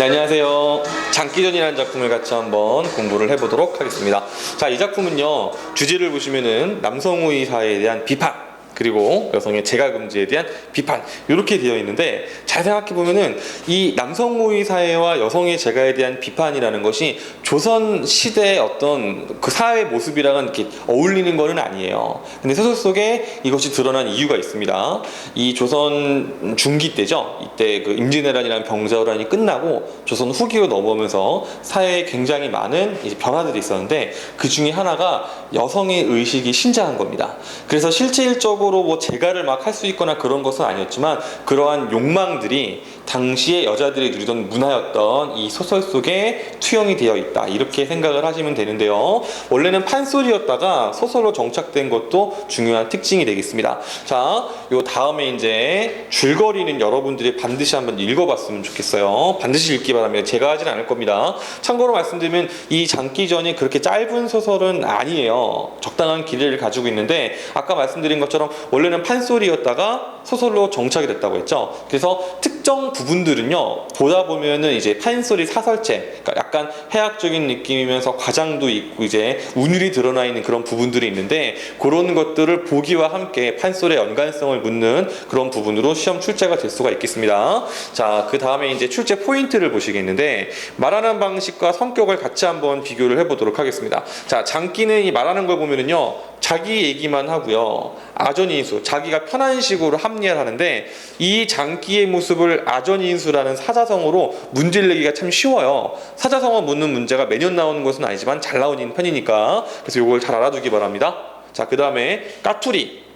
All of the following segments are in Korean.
네, 안녕하세요. 장기전이라는 작품을 같이 한번 공부를 해보도록 하겠습니다. 자, 이 작품은요, 주제를 보시면은 남성우위 사회에 대한 비판, 그리고 여성의 재가 금지에 대한 비판 이렇게 되어 있는데 잘 생각해 보면은 이 남성 우위 사회와 여성의 재가에 대한 비판이라는 것이 조선 시대의 어떤 그 사회 모습이랑은 이렇게 어울리는 거는 아니에요. 근데 소설 속에 이것이 드러난 이유가 있습니다. 이 조선 중기 때죠. 이때 그 임진왜란이라는 병자호란이 끝나고 조선 후기로 넘어오면서 사회에 굉장히 많은 변화들이 있었는데 그 중에 하나가 여성의 의식이 신장한 겁니다. 그래서 실질적으로 뭐 재가를 막 할 수 있거나 그런 것은 아니었지만 그러한 욕망들이 당시에 여자들이 누리던 문화였던 이 소설 속에 투영이 되어 있다 이렇게 생각을 하시면 되는데요. 원래는 판소리였다가 소설로 정착된 것도 중요한 특징이 되겠습니다. 자, 요 다음에 이제 줄거리는 여러분들이 반드시 한번 읽어봤으면 좋겠어요. 반드시 읽기 바랍니다. 제가 하진 않을 겁니다. 참고로 말씀드리면 이 장기전이 그렇게 짧은 소설은 아니에요. 적당한 길이를 가지고 있는데 아까 말씀드린 것처럼 원래는 판소리였다가 소설로 정착이 됐다고 했죠. 그래서 특정 부분들은요 보다 보면은 이제 판소리 사설체, 그러니까 약간 해학적인 느낌이면서 과장도 있고 이제 운율이 드러나 있는 그런 부분들이 있는데 그런 것들을 보기와 함께 판소리의 연관성을 묻는 그런 부분으로 시험 출제가 될 수가 있겠습니다. 자, 그 다음에 이제 출제 포인트를 보시겠는데 말하는 방식과 성격을 같이 한번 비교를 해보도록 하겠습니다. 자, 장기는 이 말하는 걸 보면은요. 자기 얘기만 하고요. 아전인수, 자기가 편한 식으로 합리화를 하는데 이 장기의 모습을 아전 인수라는 사자성어로 문제를 내기가 참 쉬워요. 사자성어 묻는 문제가 매년 나오는 것은 아니지만 잘 나오는 편이니까 그래서 이걸 잘 알아두기 바랍니다. 자, 그 다음에 까투리.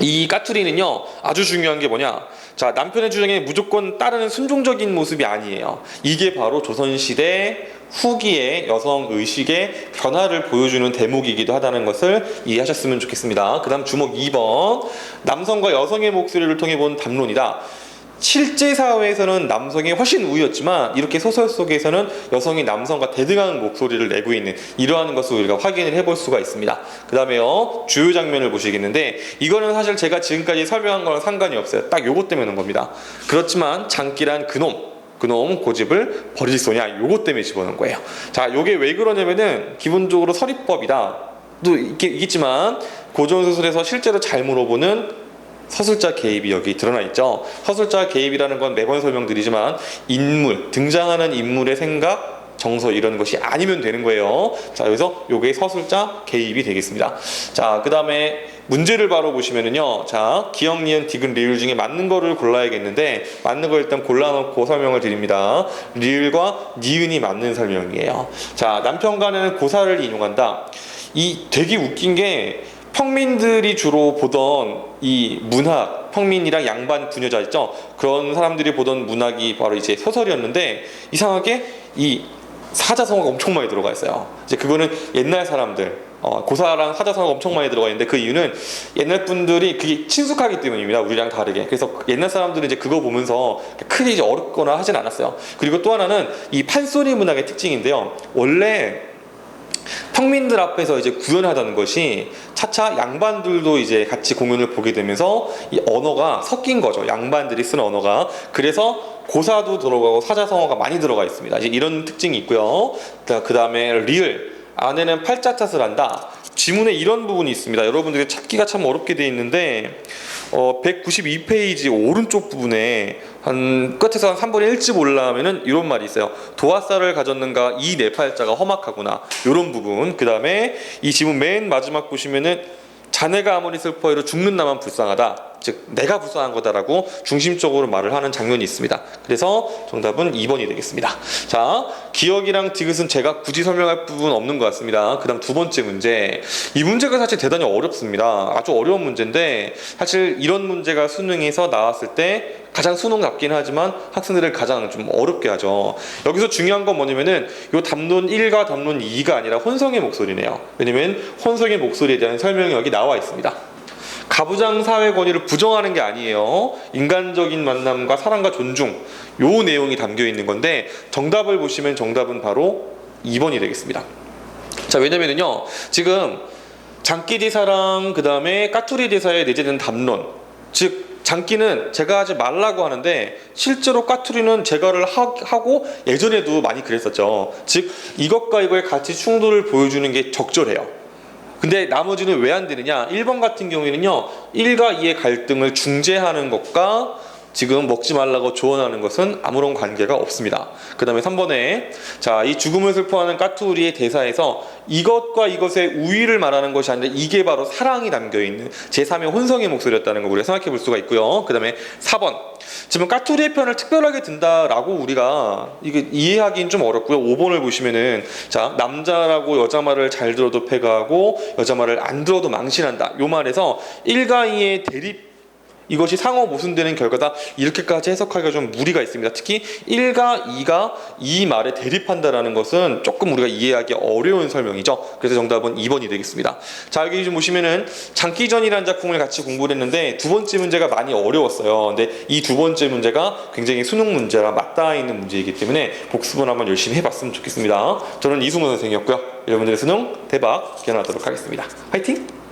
이 까투리는요 아주 중요한 게 뭐냐 자 남편의 주장에 무조건 따르는 순종적인 모습이 아니에요 이게 바로 조선시대 후기의 여성 의식의 변화를 보여주는 대목이기도 하다는 것을 이해하셨으면 좋겠습니다 그 다음 주목 2번 남성과 여성의 목소리를 통해 본 담론이다 실제 사회에서는 남성이 훨씬 우위였지만 이렇게 소설 속에서는 여성이 남성과 대등한 목소리를 내고 있는 이러한 것을 우리가 확인을 해볼 수가 있습니다. 그 다음에요 주요 장면을 보시겠는데 이거는 사실 제가 지금까지 설명한 거랑 상관이 없어요. 딱 요것 때문에 겁니다. 그렇지만 장기란 그놈 그놈 고집을 버릴 소냐 요것 때문에 집어넣은 거예요. 자 요게 왜 그러냐면은 기본적으로 서리법이다. 또 있겠- 있겠지만 고전 소설에서 실제로 잘 물어보는 서술자 개입이 여기 드러나 있죠. 서술자 개입이라는 건 매번 설명드리지만 인물, 등장하는 인물의 생각, 정서 이런 것이 아니면 되는 거예요. 자, 여기서 요게 서술자 개입이 되겠습니다. 자, 그 다음에 문제를 바로 보시면은요. 자, 기억, 니은, 디귿, 리을 중에 맞는 거를 골라야겠는데 맞는 거 일단 골라놓고 설명을 드립니다. 리을과 니은이 맞는 설명이에요. 자, 남편 간에는 고사를 인용한다. 이 되게 웃긴 게 평민들이 주로 보던 이 문학, 평민이랑 양반 부녀자 있죠? 그런 사람들이 보던 문학이 바로 이제 소설이었는데 이상하게 이 사자성어가 엄청 많이 들어가 있어요. 이제 그거는 옛날 사람들, 어, 고사랑 사자성어가 엄청 많이 들어가 있는데 그 이유는 옛날 분들이 그게 친숙하기 때문입니다. 우리랑 다르게. 그래서 옛날 사람들은 이제 그거 보면서 크게 이제 어렵거나 하진 않았어요. 그리고 또 하나는 이 판소리 문학의 특징인데요. 원래 평민들 앞에서 이제 구현하다는 것이 차차 양반들도 이제 같이 공연을 보게 되면서 이 언어가 섞인 거죠. 양반들이 쓰는 언어가. 그래서 고사도 들어가고 사자성어가 많이 들어가 있습니다. 이제 이런 특징이 있고요. 그 다음에 리을. 안에는 팔자탓을 한다. 지문에 이런 부분이 있습니다. 여러분들이 찾기가 참 어렵게 되어 있는데 어, 192페이지 오른쪽 부분에 한 끝에서 한 3분의 1쯤 올라가면은 이런 말이 있어요. 도화살을 가졌는가 이 네 팔자가 험악하구나. 이런 부분. 그 다음에 이 지문 맨 마지막 보시면은 자네가 아무리 슬퍼해도 죽는 나만 불쌍하다. 즉 내가 불쌍한 거다라고 중심적으로 말을 하는 장면이 있습니다. 그래서 정답은 2번이 되겠습니다. 자, 기억이랑 디귿은 제가 굳이 설명할 부분 없는 것 같습니다. 그다음 두 번째 문제. 이 문제가 사실 대단히 어렵습니다. 아주 어려운 문제인데 사실 이런 문제가 수능에서 나왔을 때 가장 수능답긴 하지만 학생들을 가장 좀 어렵게 하죠. 여기서 중요한 건 뭐냐면은 요 담론 1과 담론 2가 아니라 혼성의 목소리네요. 왜냐면 혼성의 목소리에 대한 설명이 여기 나와 있습니다. 가부장 사회 권위를 부정하는 게 아니에요. 인간적인 만남과 사랑과 존중 요 내용이 담겨 있는 건데 정답을 보시면 정답은 바로 2번이 되겠습니다. 자 왜냐면은요 지금 장기 대사랑 그 다음에 까투리 대사에 내재된 담론 즉 장기는 제가 하지 말라고 하는데 실제로 까투리는 제거를 하, 하고 예전에도 많이 그랬었죠. 즉 이것과 이거의 가치 충돌을 보여주는 게 적절해요. 근데 나머지는 왜 안 되느냐? 1번 같은 경우에는요. 1과 2의 갈등을 중재하는 것과 지금 먹지 말라고 조언하는 것은 아무런 관계가 없습니다. 그 다음에 3번에 자, 이 죽음을 슬퍼하는 까투리의 대사에서 이것과 이것의 우위를 말하는 것이 아니라 이게 바로 사랑이 담겨 있는 제3의 혼성의 목소리였다는 걸 우리가 생각해 볼 수가 있고요. 그 다음에 4번 지금 까투리의 편을 특별하게 든다라고 우리가 이게 이해하기는 좀 어렵고요. 5번을 보시면은 자 남자라고 여자 말을 잘 들어도 패가하고 여자 말을 안 들어도 망신한다. 요 말에서 1과 2의 대립 이것이 상호 모순되는 결과다 이렇게까지 해석하기가 좀 무리가 있습니다. 특히 1과 2가 이 말에 대립한다라는 것은 조금 우리가 이해하기 어려운 설명이죠. 그래서 정답은 2번이 되겠습니다. 자 여기 좀 보시면은 장기전이라는 작품을 같이 공부를 했는데 두 번째 문제가 많이 어려웠어요. 근데 이 두 번째 문제가 굉장히 수능 문제랑 맞닿아 있는 문제이기 때문에 복습을 한번 열심히 해봤으면 좋겠습니다. 저는 이승우 선생이었고요. 여러분들의 수능 대박 기원하도록 하겠습니다. 화이팅!